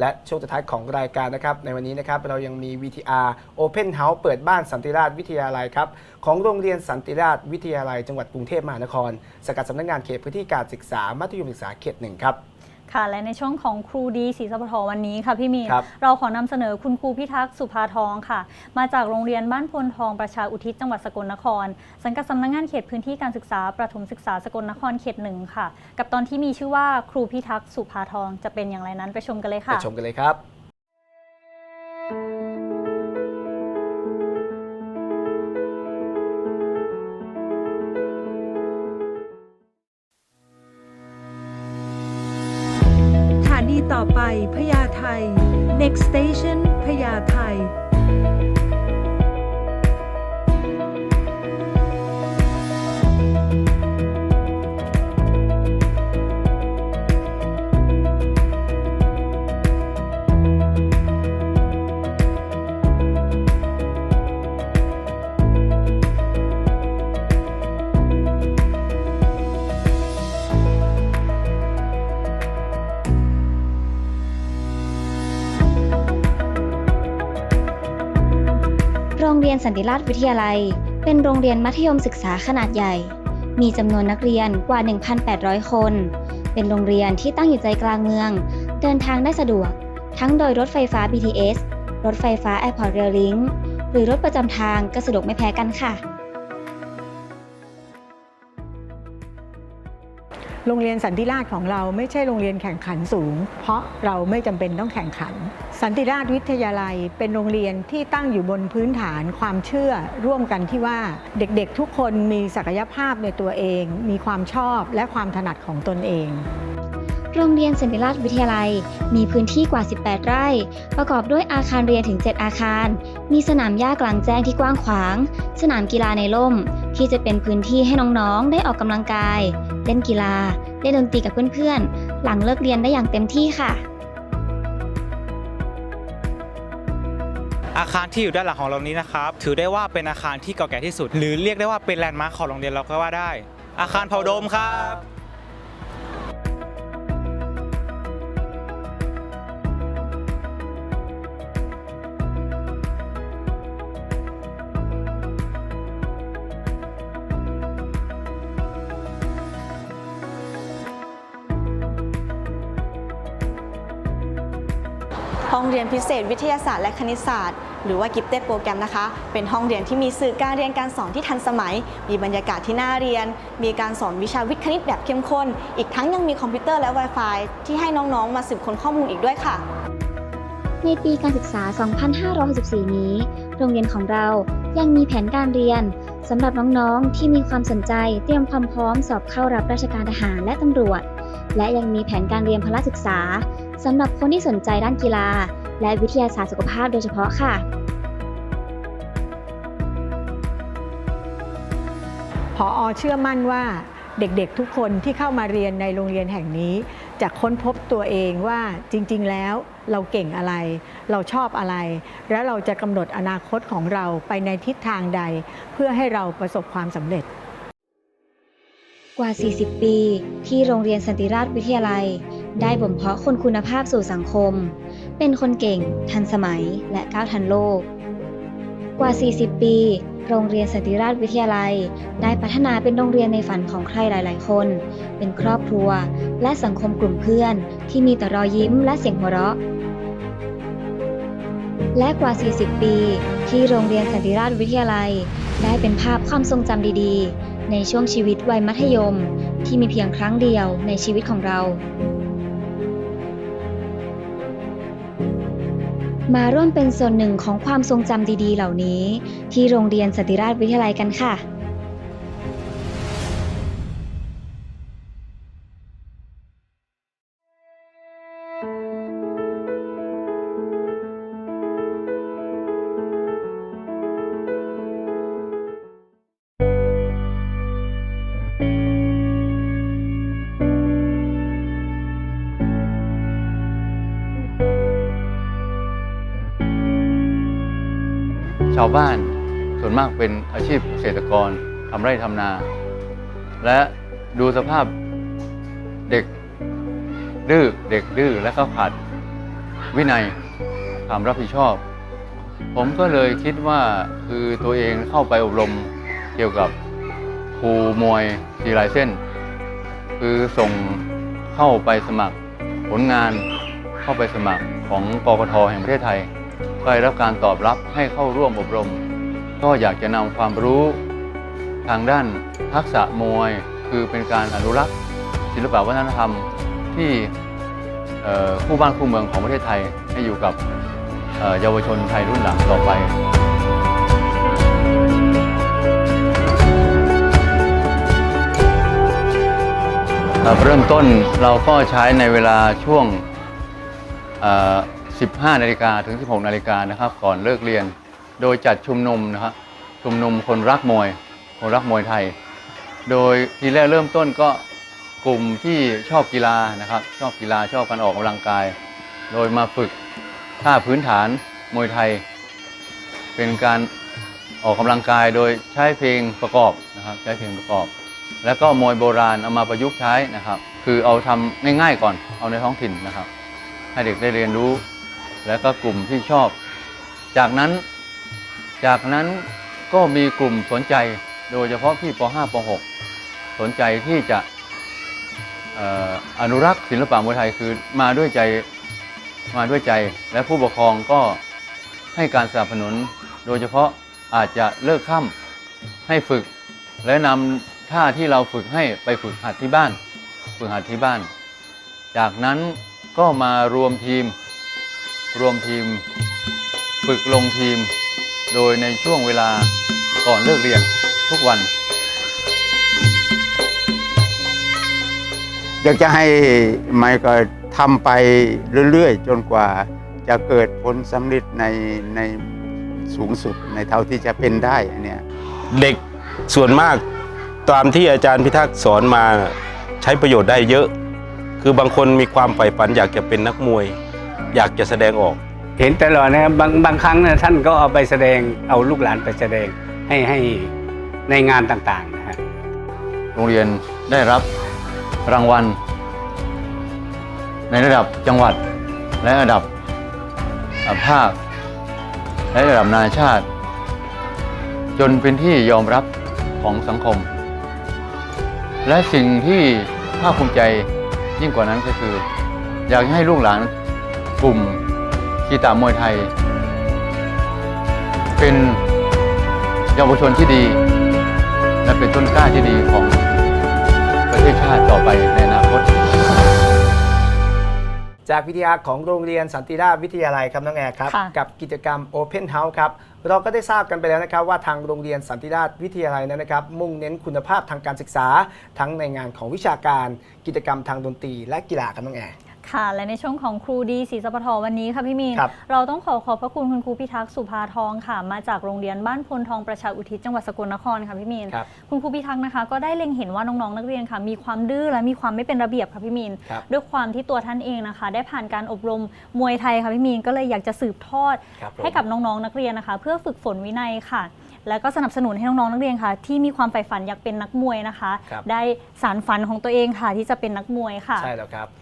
และช่วงสุดท้ายของรายการนะครับ ในวันนี้นะครับ เรายังมี VTR Open House เปิดบ้านสันติราชวิทยาลัยครับ ของโรงเรียนสันติราชวิทยาลัยจังหวัดกรุงเทพมหานครสกัดสำนักงานเขตพื้นที่การศึกษามัธยมศึกษาเขตหนึ่งครับ ค่ะ และในช่วงของครูดีศรีสะพทวันนี้ค่ะพี่มีนครับ เราขอนำเสนอคุณครูพิทักษ์สุภาทองค่ะ มาจากโรงเรียนบ้านพลทองประชาอุทิศจังหวัดสกลนคร สังกัดสำนักงานเขตพื้นที่การศึกษาประถมศึกษาสกลนครเขตหนึ่งค่ะ กับตอนที่มีชื่อว่าครูพิทักษ์สุภาทองจะเป็นอย่างไรนั้นไปชมกันเลยไปค่ะ ชมกันเลยครับ พญาไท next station พญาไท รียนสันติราชวิทยาลัย เป็นโรงเรียนมัธยมศึกษาขนาดใหญ่ มีจำนวนนักเรียนกว่า 1,800 คน เป็นโรงเรียนที่ตั้งอยู่ใจกลางเมือง เดินทางได้สะดวก ทั้งโดยรถไฟฟ้า BTS รถไฟฟ้า Airport Rail Link หรือรถประจำทางก็สะดวกไม่แพ้กันค่ะ โรงเรียนสันติราชของเราไม่ใช่โรงเรียนแข่งขันสูง เพราะเราไม่จำเป็นต้องแข่งขัน สันติราชวิทยาลัยเป็นโรงเรียนที่ตั้งอยู่บนพื้นฐานความเชื่อร่วมกันที่ว่าเด็กๆทุกคนมีศักยภาพในตัวเอง มีความชอบและความถนัดของตนเอง โรงเรียนสันติราชวิทยาลัย มีพื้นที่กว่า 18 ไร่ ประกอบด้วยอาคารเรียนถึง 7 อาคาร มีสนามหญ้ากลางแจ้งที่กว้างขวาง สนามกีฬาในร่ม ที่จะเป็นพื้นที่ให้น้องๆ ได้ออกกำลังกาย เล่นกีฬา เล่นดนตรีกับเพื่อนๆ หลังเลิกเรียนได้อย่างเต็มที่ค่ะอาคารที่อยู่ด้านหลังของเรานี้นะครับ ถือได้ว่าเป็นอาคารที่เก่าแก่ที่สุด หรือเรียกได้ว่าเป็นแลนด์มาร์คของโรงเรียนเราก็ว่าได้ อาคารเผาโดมครับ องเรียนพิเศษวิทยาศาสตร์และคณิตศาสตร์ หรือว่ากิฟเต็ดโปรแกรมนะคะ เป็นห้องเรียนที่มีสื่อการเรียนการสอนที่ทันสมัย มีบรรยากาศที่น่าเรียน มีการสอนวิชาวิทย์คณิตแบบเข้มข้น อีกทั้งยังมีคอมพิวเตอร์และ Wi-Fi ที่ให้น้องๆ มาสืบค้นข้อมูลอีกด้วยค่ะ ในปีการศึกษา 2564 นี้ โรงเรียนของเรายังมีแผนการเรียนสำหรับน้องๆ ที่มีความสนใจเตรียมความพร้อมสอบเข้ารับราชการทหารและตำรวจ และยังมีแผนการเรียนพละศึกษา สำหรับคนที่สนใจด้านกีฬา และวิทยาศาสตร์สุขภาพโดยเฉพาะค่ะ พออเชื่อมั่นว่าเด็กๆทุกคนที่เข้ามาเรียนในโรงเรียนแห่งนี้ จะค้นพบตัวเองว่าจริง ๆ แล้วเราเก่งอะไร เราชอบอะไร แล้วเราจะกำหนดอนาคตของเราไปในทิศทางใด เพื่อให้เราประสบความสำเร็จ กว่า 40 ปี ที่โรงเรียนสันติราชวิทยาลัย ได้บ่มเพาะคนคุณภาพสู่สังคม เป็นคนเก่ง ทันสมัย และก้าวทันโลก กว่า 40 ปี โรงเรียนสันติราชวิทยาลัย ได้พัฒนาเป็นโรงเรียนในฝันของใครหลาย ๆ คน เป็นครอบครัว และสังคมกลุ่มเพื่อน ที่มีแต่รอยยิ้มและเสียงหัวเราะและกว่า 40 ปี ที่โรงเรียนสันติราชวิทยาลัย ได้เป็นภาพความทรงจำดีๆ ในช่วงชีวิตวัยมัธยม ที่มีเพียงครั้งเดียวในชีวิตของเรา มาร่วมเป็นส่วนหนึ่งของความทรงจำดีๆ เหล่านี้ ที่โรงเรียนสติราชวิทยาลัยกันค่ะาวบ้านส่วนมากเป็นอาชีพเกษตรกรทำไร่ทำนา และดูสภาพเด็กดื้อเด็กดื้อและก็ขาดวินัยความรับผิดชอบ ผมก็เลยคิดว่าคือตัวเองเข้าไปอบรมเกี่ยวกับครูมวยทีลายเส้น คือส่งเข้าไปสมัครผลงานเข้าไปสมัครของกกทแห่งประเทศไทย ได้รับการตอบรับให้เข้าร่วมอบรม ก็อยากจะนำความรู้ทางด้านทักษะมวย คือเป็นการอนุรักษ์ ศิลปวัฒนธรรมที่คู่บ้านคู่เมืองของประเทศไทยให้อยู่กับเยาวชนไทยรุ่นหลังต่อไปเริ่มต้นเราก็ใช้ในเวลาช่วง 15 นาฬิกาถึง 16 นาฬิกานะครับ ก่อนเลิกเรียน โดยจัดชุมนุมนะครับชุมนุมคนรักมวย คนรักมวยไทย โดยทีแรกเริ่มต้นก็กลุ่มที่ชอบกีฬานะครับ ชอบกีฬาชอบการออกกำลังกาย โดยมาฝึกท่าพื้นฐานมวยไทย เป็นการออกกำลังกายโดยใช้เพลงประกอบนะครับ ใช้เพลงประกอบ แล้วก็มวยโบราณเอามาประยุกต์ใช้นะครับ คือเอาทำง่ายๆก่อนเอาในท้องถิ่นนะครับ ให้เด็กได้เรียนรู้ แล้วก็กลุ่มที่ชอบ จากนั้น จากนั้นก็มีกลุ่มสนใจโดยเฉพาะพี่ป .5 ป .6 สนใจที่จะเอ่ออนุรักษ์ศิลปะมวยไทยคือมาด้วยใจมาด้วยใจ และผู้ปกครองก็ให้การสนับสนุน โดยเฉพาะอาจจะเลิกค่ำให้ฝึก และนำท่าที่เราฝึกให้ไปฝึกหัดที่บ้าน ฝึกหัดที่บ้าน จากนั้นก็มารวมทีม รวมทีม ฝึกลงทีม โดยในช่วงเวลาก่อนเลิกเรียนทุกวัน อยากจะให้ไมค์ก็ทำไปเรื่อยๆ จนกว่าจะเกิดผลสำเร็จในในสูงสุดในเท่าที่จะเป็นได้อันเนี่ยเด็กส่วนมากตามที่อาจารย์พิทักษ์สอนมาใช้ประโยชน์ได้เยอะ คือบางคนมีความใฝ่ฝันอยากจะเป็นนักมวย อยากจะแสดงออก เห็นตลอดนะครับบางบางครั้งนะท่านก็เอาไปแสดงเอาลูกหลานไปแสดงให้ให้ในงานต่างๆนะฮะโรงเรียนได้รับรางวัล ในระดับจังหวัดและระดับอ่าภาคและระดับนานาชาติ จนเป็นที่ยอมรับของสังคม และสิ่งที่ภาคภูมิใจยิ่งกว่านั้นก็คือ อยากให้ลูกหลาน กลุ่มกีตามวยไทย เป็นเยาวชนที่ดี และเป็นต้นกล้าที่ดีของประเทศชาติต่อไปในอนาคต จากวิทยาของโรงเรียนสันติราชวิทยาลัยครับน้องแอร์ครับ ค่ะ กับกิจกรรม Open House ครับ เราก็ได้ทราบกันไปแล้วนะครับว่าทางโรงเรียนสันติราชวิทยาลัยนั้นนะครับ มุ่งเน้นคุณภาพทางการศึกษา ทั้งในงานของวิชาการ กิจกรรมทางดนตรีและกีฬาครับน้องแอร์ ค่ะ และในช่วงของครูดีศรีสปทวันนี้ค่ะพี่มีน ครับ เราต้องขอขอบพระคุณคุณครูพิทักษ์สุภาทองค่ะ มาจากโรงเรียนบ้านพลทองประชาอุทิศจังหวัดสกลนครค่ะพี่มีน ครับ คุณครูพิทักษ์นะคะก็ได้เล็งเห็นว่าน้องๆนักเรียนค่ะ มีความดื้อและมีความไม่เป็นระเบียบค่ะพี่มีน ครับด้วยความที่ตัวท่านเองนะคะ ได้ผ่านการอบรมมวยไทยค่ะพี่มีนก็เลยอยากจะสืบทอด ครับผม ให้กับน้องๆนักเรียนนะคะ เพื่อฝึกฝนวินัยค่ะ แล้วก็สนับสนุนให้น้องๆนักเรียนค่ะ ที่มีความใฝ่ฝันอยากเป็นนักมวยนะคะ ครับ ได้สารฝันของตัวเองค่ะที่จะเป็นนักมวยค่ะ ใช่แล้วครับ